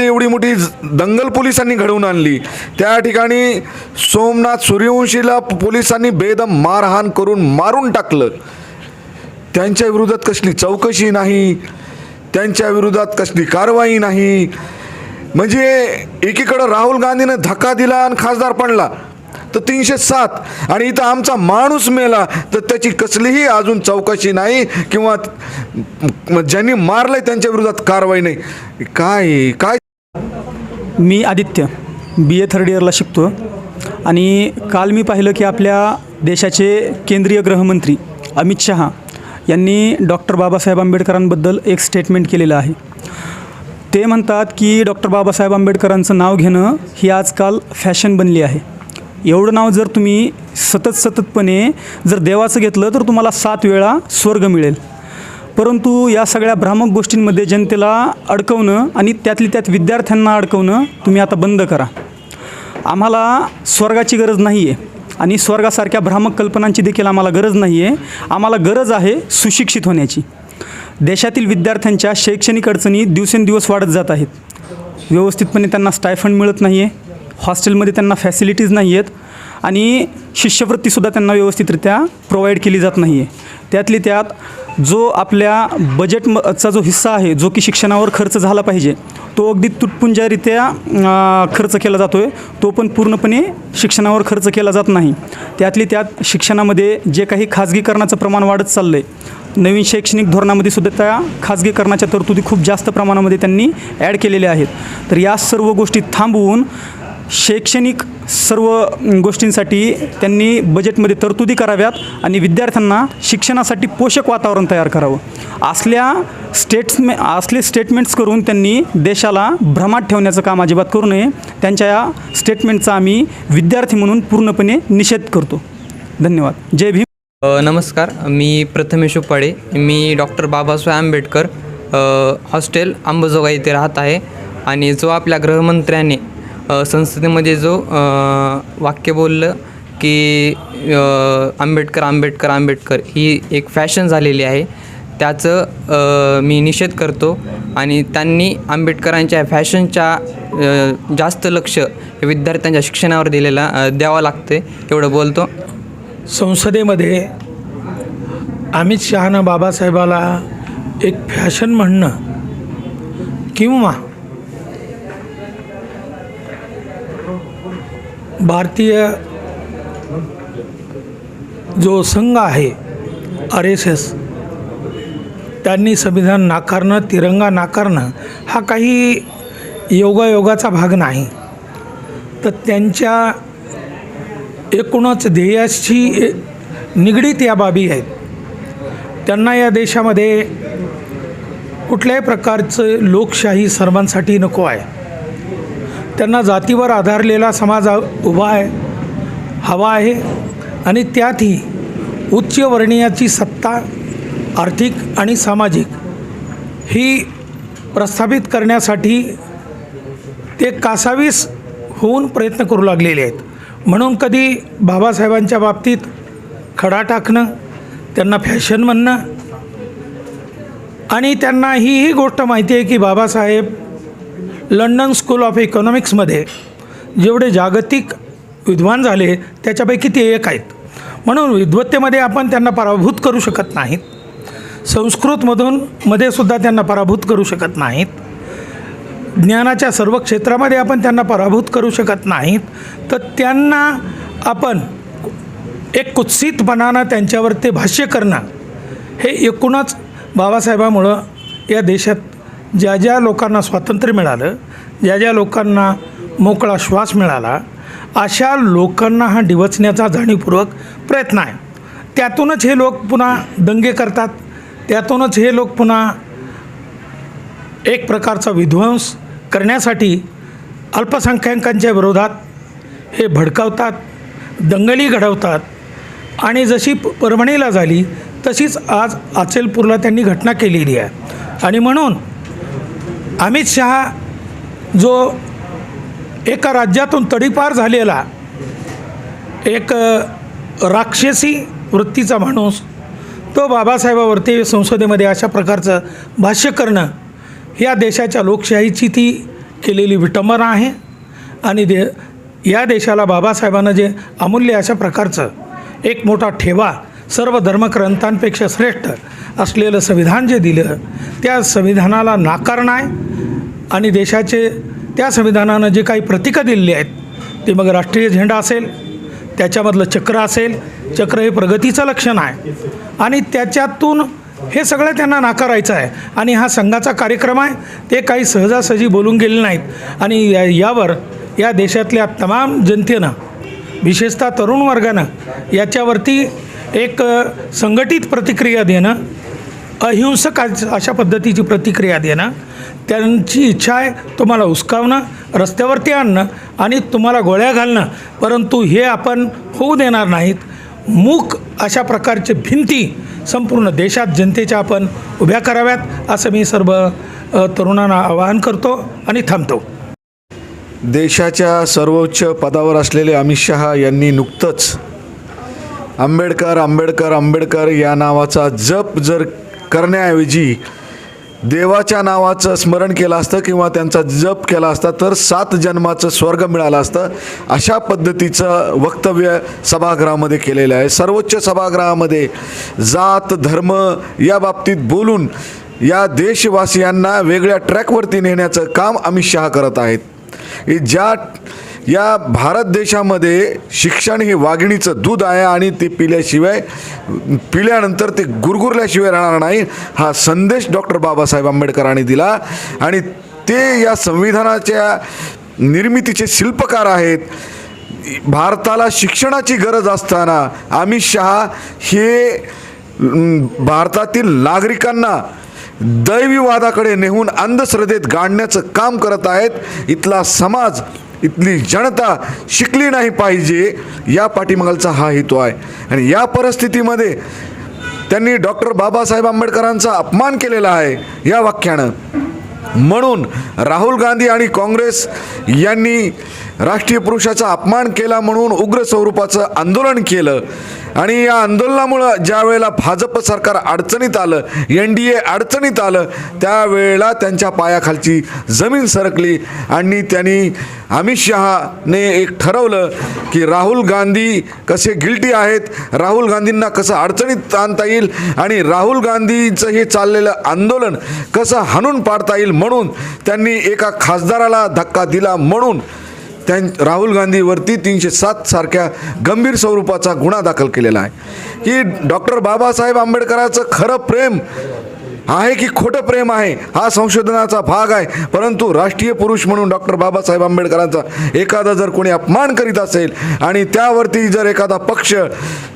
राज्यातली एवढी मोठी दंगल पोलिसांनी घडवून आणली. त्या ठिकाणी सोमनाथ सूर्यवंशीला पोलिसांनी बेदम मारहाण करून मारून टाकलं. त्यांच्या विरोधात कसली चौकशी नाही. त्यांच्या विरोधात कसली कारवाई नाही. म्हणजे एकीकडं राहुल गांधीनं धक्का दिला आणि खासदार पडला. तर तीनशे सात. आणि इथं आमचा माणूस मेला. तर त्याची कसलीही अजून चौकशी नाही किंवा ज्यांनी मारलंय त्यांच्या विरोधात कारवाई नाही. काय काय मी आदित्य बी ए थर्ड इयरला शिकतो आणि काल मी पाहिलं की आपल्या देशाचे केंद्रीय गृहमंत्री अमित शहा यांनी डॉक्टर बाबासाहेब आंबेडकरांबद्दल एक स्टेटमेंट केलेलं आहे. ते म्हणतात की डॉक्टर बाबासाहेब आंबेडकरांचं नाव घेणं ही आजकाल फॅशन बनली आहे. एवढं नाव जर तुम्ही सतत सततपणे जर देवाचं घेतलं तर तुम्हाला सात वेळा स्वर्ग मिळेल. परंतु या सगळ्या भ्रामक गोष्टींमध्ये जनतेला अडकवणं आणि त्यातली त्यात विद्यार्थ्यांना अडकवणं तुम्ही आता बंद करा. आम्हाला स्वर्गाची गरज नाही आहे आणि स्वर्गासारख्या भ्रामक कल्पनांची देखील आम्हाला गरज नाही आहे आम्हाला गरज आहे सुशिक्षित होण्याची. देशातील विद्यार्थ्यांच्या शैक्षणिक अडचणी दिवसेंदिवस वाढत जात आहेत. व्यवस्थितपणे त्यांना स्टायफंड मिळत नाही आहे हॉस्टेलमध्ये त्यांना फॅसिलिटीज नाही आहेत आणि शिष्यवृत्तीसुद्धा त्यांना व्यवस्थितरित्या प्रोव्हाइड केली जात नाही आहे त्यातली त्यात जो आपल्या बजेटचा जो हिस्सा आहे जो की शिक्षणावर खर्च झाला पाहिजे तो अगदी तुटपुंजारित्या खर्च केला जातो आहे तो पण पूर्णपणे शिक्षणावर खर्च केला जात नाही. त्यातली त्यात शिक्षणामध्ये जे काही खाजगीकरणाचं प्रमाण वाढत चाललं आहे नवीन शैक्षणिक धोरणामध्ये सुद्धा त्या खाजगीकरणाच्या तरतुदी खूप जास्त प्रमाणामध्ये त्यांनी ॲड केलेल्या आहेत. तर या सर्व गोष्टी थांबवून शैक्षणिक सर्व गोष्टींसाठी त्यांनी बजेटमध्ये तरतुदी कराव्यात आणि विद्यार्थ्यांना शिक्षणासाठी पोषक वातावरण तयार करावं. असल्या स्टेट्समे असले स्टेटमेंट्स करून त्यांनी देशाला भ्रमात ठेवण्याचं काम अजिबात करू नये. त्यांच्या या स्टेटमेंटचा आम्ही विद्यार्थी म्हणून पूर्णपणे निषेध करतो. धन्यवाद. जय भीम. नमस्कार. मी प्रथमेश उपाडे. मी डॉक्टर बाबासाहेब आंबेडकर हॉस्टेल अंबाजोगाई येथे राहत आहे. आणि जो आपल्या गृहमंत्र्याने संसदेमध्ये जो वाक्य बोललं की आंबेडकर आंबेडकर आंबेडकर ही एक फॅशन झालेली आहे. त्याचं मी निषेध करतो आणि त्यांनी आंबेडकरांच्या फॅशनच्या जास्त लक्ष विद्यार्थ्यांच्या शिक्षणावर दिलेला द्यावं लागते एवढं बोलतो. संसदेमध्ये अमित शहानं बाबासाहेबाला एक फॅशन म्हणणं किंवा भारतीय जो संघ आहे आर एस एस त्यांनी संविधान नाकारणं तिरंगा नाकारणं हा काही योगायोगाचा भाग नाही. तर त्यांच्या एकूणच ध्येयाशी निगडीत या बाबी आहेत. त्यांना या देशामध्ये कुठल्याही प्रकारचं लोकशाही सर्वांसाठी नको आहे. त्यांना जातीवर आधारलेला समाज उभा आहे हवा आहे आणि त्यातही उच्च वर्णीयाची सत्ता आर्थिक आणि सामाजिक ही प्रस्थापित करण्यासाठी ते कासावीस होऊन प्रयत्न करू लागलेले आहेत. म्हणून कधी बाबासाहेबांच्या बाबतीत खडा टाकणं त्यांना फॅशन म्हणणं आणि त्यांना ही ही गोष्ट माहिती आहे की बाबासाहेब लंडन स्कूल ऑफ इकॉनॉमिक्समध्ये जेवढे जागतिक विद्वान झाले त्याच्यापैकी ते एक आहेत. म्हणून विद्वत्तेमध्ये आपण त्यांना पराभूत करू शकत नाहीत. संस्कृतमधून मध्ये सुद्धा त्यांना पराभूत करू शकत नाहीत. ज्ञानाच्या सर्व क्षेत्रामध्ये आपण त्यांना पराभूत करू शकत नाहीत. तर त्यांना आपण एक कुत्सितपणानं त्यांच्यावर ते भाष्य करणं हे एकूणच बाबासाहेबामुळं या देशात ज्या ज्या लोकांना स्वातंत्र्य मिळालं ज्या ज्या लोकांना मोकळा श्वास मिळाला अशा लोकांना हा डिवचण्याचा जाणीवपूर्वक प्रयत्न आहे. त्यातूनच हे लोक पुन्हा दंगे करतात त्यातूनच हे लोक पुन्हा एक प्रकारचा विध्वंस करण्यासाठी अल्पसंख्याकांच्या विरोधात हे भडकावतात दंगली घडवतात आणि जशी प- परभणीला झाली तशीच आज अचलपूरला त्यांनी घटना केलेली आहे. आणि म्हणून अमित शहा जो एका राज्यातून तडीपार झालेला एक राक्षसी वृत्तीचा माणूस तो बाबासाहेबावरती संसदेमध्ये अशा प्रकारचं भाष्य करणं या देशाच्या लोकशाहीची ती केलेली विटंबना आहे. आणि दे या देशाला बाबासाहेबांना जे अमूल्य अशा प्रकारचं एक मोठा ठेवा सर्व धर्मग्रंथांपेक्षा श्रेष्ठ असलेलं संविधान जे दिलं त्या संविधानाला नाकारणं आहे आणि देशाचे त्या संविधानानं जे काही प्रतीकं दिलेली आहेत ते मग राष्ट्रीय झेंडा असेल त्याच्यामधलं चक्र असेल चक्र हे प्रगतीचं लक्षण आहे. आणि त्याच्यातून हे सगळं त्यांना नाकारायचं आहे. आणि हा संघाचा कार्यक्रम आहे ते काही सहजासहजी बोलून गेले नाहीत. आणि या यावर या देशातल्या तमाम जनतेनं विशेषतः तरुण वर्गानं याच्यावरती एक संघटित प्रतिक्रिया देणं अहिंसक अशा पद्धतीची प्रतिक्रिया देणं त्यांची इच्छा आहे तुम्हाला हुसकावणं रस्त्यावरती आणणं आणि तुम्हाला गोळ्या घालणं. परंतु हे आपण होऊ देणार नाहीत. मूक अशा प्रकारचे भिंती संपूर्ण देशात जनतेच्या आपण उभ्या कराव्यात असं मी सर्व तरुणांना आवाहन करतो आणि थांबतो. देशाच्या सर्वोच्च पदावर असलेले अमित शहा यांनी नुकतंच आंबेडकर आंबेडकर आंबेडकर या नावाचा जप जर करण्याऐवजी देवाच्या नावाचं स्मरण केलं असतं किंवा त्यांचा जप केला असता तर सात जन्माचं स्वर्ग मिळालं असतं. अशा पद्धतीचं वक्तव्य सभागृहामध्ये केलेलं आहे. सर्वोच्च सभागृहामध्ये जात धर्म या बाबतीत बोलून या देशवासियांना वेगळ्या ट्रॅकवरती नेण्याचं काम अमित शहा करत आहेत. ज्या या भारत देशामध्ये शिक्षण हे वाघिणीचं दूध आहे आणि ते पिल्याशिवाय पिल्यानंतर ते गुरगुरल्याशिवाय राहणार नाही हा संदेश डॉक्टर बाबासाहेब आंबेडकरांनी दिला. आणि ते या संविधानाच्या निर्मितीचे शिल्पकार आहेत. भारताला शिक्षणाची गरज असताना अमित शहा हे भारतातील नागरिकांना दैवीवादाकडे नेऊन अंधश्रद्धेत गाडण्याचं काम करत आहेत. इथला समाज इथली जनता शिकली नाही पाहिजे या पाठीमागालचा हा हेतू आहे. आणि या परिस्थितीमध्ये त्यांनी डॉक्टर बाबासाहेब आंबेडकरांचा अपमान केलेला आहे या वाक्यानं. म्हणून राहुल गांधी आणि काँग्रेस यांनी राष्ट्रीय पुरुषाचा अपमान केला म्हणून उग्र स्वरूपाचं आंदोलन केलं. आणि या आंदोलनामुळं ज्या वेळेला भाजप सरकार अडचणीत आलं एन डी ए अडचणीत आलं त्यावेळेला त्यांच्या पायाखालची जमीन सरकली आणि त्यांनी अमित शहाने एक ठरवलं की राहुल गांधी कसे गिल्टी आहेत राहुल गांधींना कसं अडचणीत आणता येईल आणि राहुल गांधीचं हे चाललेलं आंदोलन कसं हाणून पाडता येईल म्हणून त्यांनी एका खासदाराला धक्का दिला म्हणून त्यां राहुल गांधीवरती तीनशे सात सारख्या गंभीर स्वरूपाचा गुन्हा दाखल केलेला आहे. की डॉक्टर बाबासाहेब आंबेडकरांचं खरं प्रेम आहे की खोटं प्रेम आहे हा संशोधनाचा भाग आहे. परंतु राष्ट्रीय पुरुष म्हणून डॉक्टर बाबासाहेब आंबेडकरांचा एखादा जर कोणी अपमान करीत असेल आणि त्यावरती जर एखादा पक्ष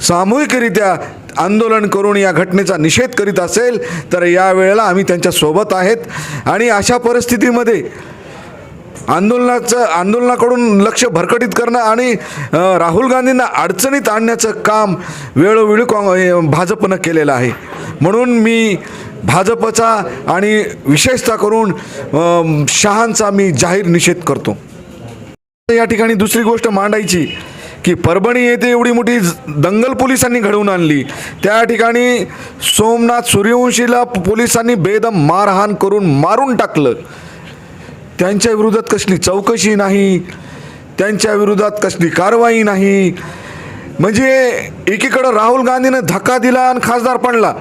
सामूहिकरित्या आंदोलन करून या घटनेचा निषेध करीत असेल तर यावेळेला आम्ही त्यांच्यासोबत आहेत. आणि अशा परिस्थितीमध्ये आंदोलनाचं आंदोलनाकडून लक्ष भरकटीत करणं आणि राहुल गांधींना अडचणीत आणण्याचं काम वेळोवेळी काँ भाजपनं केलेलं आहे. म्हणून मी भाजपचा आणि विशेषतः करून शहांचा मी जाहीर निषेध करतो. या ठिकाणी दुसरी गोष्ट मांडायची की परभणी येथे एवढी मोठी दंगल पोलिसांनी घडवून आणली. त्या ठिकाणी सोमनाथ सूर्यवंशीला पोलिसांनी बेदम मारहाण करून मारून टाकलं. त्यांच्या विरोधात कसली चौकशी नाही त्यांच्या विरोधात कसली कारवाई नाही. म्हणजे एकीकडं राहुल गांधीनं धक्का दिला आणि खासदार पडला.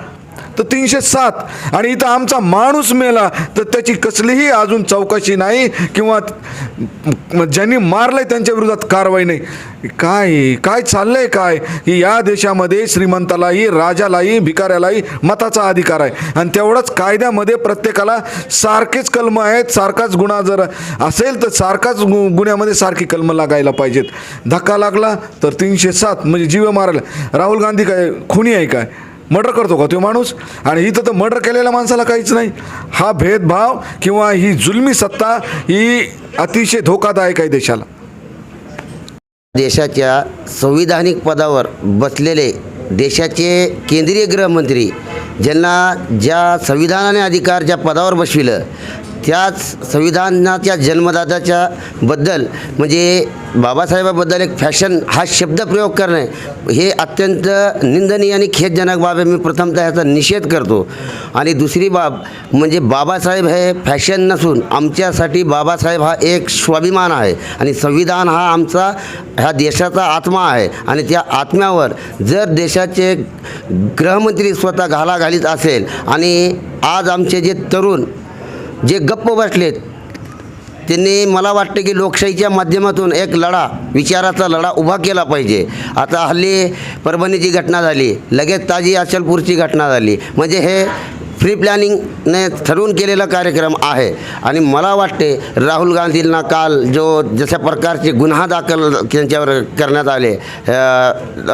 तर तीनशे सात. आणि इथं आमचा माणूस मेला तर त्याची कसलीही अजून चौकशी नाही किंवा ज्यांनी मारलंय त्यांच्या विरोधात कारवाई नाही. काय काय चाललंय काय? की या देशामध्ये श्रीमंतालाही राजालाही भिकाऱ्यालाही मताचा अधिकार आहे. आणि तेवढंच कायद्यामध्ये प्रत्येकाला सारखेच कलम आहेत सारखाच गुन्हा जर असेल तर सारखाच गु गुन्ह्यामध्ये सारखी कलम लागायला पाहिजेत. धक्का लागला तर तीनशे सात म्हणजे जीव मारायला. राहुल गांधी काय खुनी आहे काय? मर्डर करतो का तो माणूस? आणि इथं तर मर्डर केलेल्या माणसाला काहीच नाही. हा भेदभाव किंवा ही जुलमी सत्ता ही अतिशय धोकादायक आहे देशाला. देशाच्या संविधानिक पदावर बसलेले देशाचे केंद्रीय गृहमंत्री ज्यांना ज्या संविधानाने अधिकार ज्या पदावर बसविलं त्याच संविधानाच्या जन्मदात्याच्या बद्दल म्हणजे बाबासाहेबाबद्दल एक फॅशन हा शब्द प्रयोग करणे हे अत्यंत निंदनीय आणि खेदजनक बाब आहे. मी प्रथमतः याचा निषेध करतो. आणि दुसरी बाब म्हणजे बाबासाहेब हे फॅशन नसून आमच्यासाठी बाबासाहेब हा एक स्वाभिमान आहे. आणि संविधान हा आमचा ह्या देशाचा आत्मा आहे. आणि त्या आत्म्यावर जर देशाचे गृहमंत्री स्वतः घालाघालीत असेल आणि आज आमचे जे तरुण जे गप्प बसलेत त्यांनी मला वाटतं की लोकशाहीच्या माध्यमातून एक लढा विचाराचा लढा उभा केला पाहिजे. आता हल्ली परभणीची घटना झाली लगेच ताजी अचलपूरची घटना झाली. म्हणजे हे फ्री प्लॅनिंगने ठरवून केलेला कार्यक्रम आहे. आणि मला वाटते राहुल गांधींना काल जो जशा प्रकारचे गुन्हा दाखल त्यांच्यावर करण्यात आले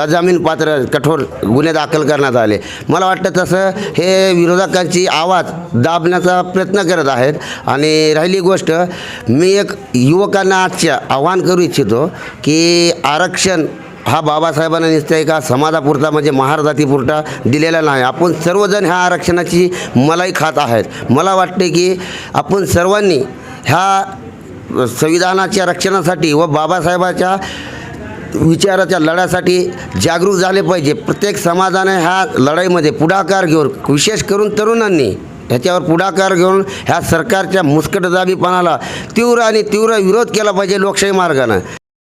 अजामीन पात्र कठोर गुन्हे दाखल करण्यात आले. मला वाटतं तसं हे विरोधकांची आवाज दाबण्याचा प्रयत्न करत आहेत. आणि राहिली गोष्ट मी एक युवकांना आजच्या आव्हान करू इच्छितो की आरक्षण हा बाबासाहेबांना निश्चय का? समाजापुरता म्हणजे महारजातीपुरता दिलेला नाही. आपण सर्वजण ह्या आरक्षणाची मलाई खात आहेत. मला वाटते की आपण सर्वांनी ह्या संविधानाच्या रक्षणासाठी व बाबासाहेबाच्या विचाराच्या लढ्यासाठी जागरूक झाले पाहिजे. प्रत्येक समाजाने ह्या लढाईमध्ये पुढाकार घेऊन विशेष करून तरुणांनी ह्याच्यावर पुढाकार घेऊन ह्या सरकारच्या मुस्कटदाबीपणाला तीव्र आणि तीव्र विरोध केला पाहिजे लोकशाही मार्गानं.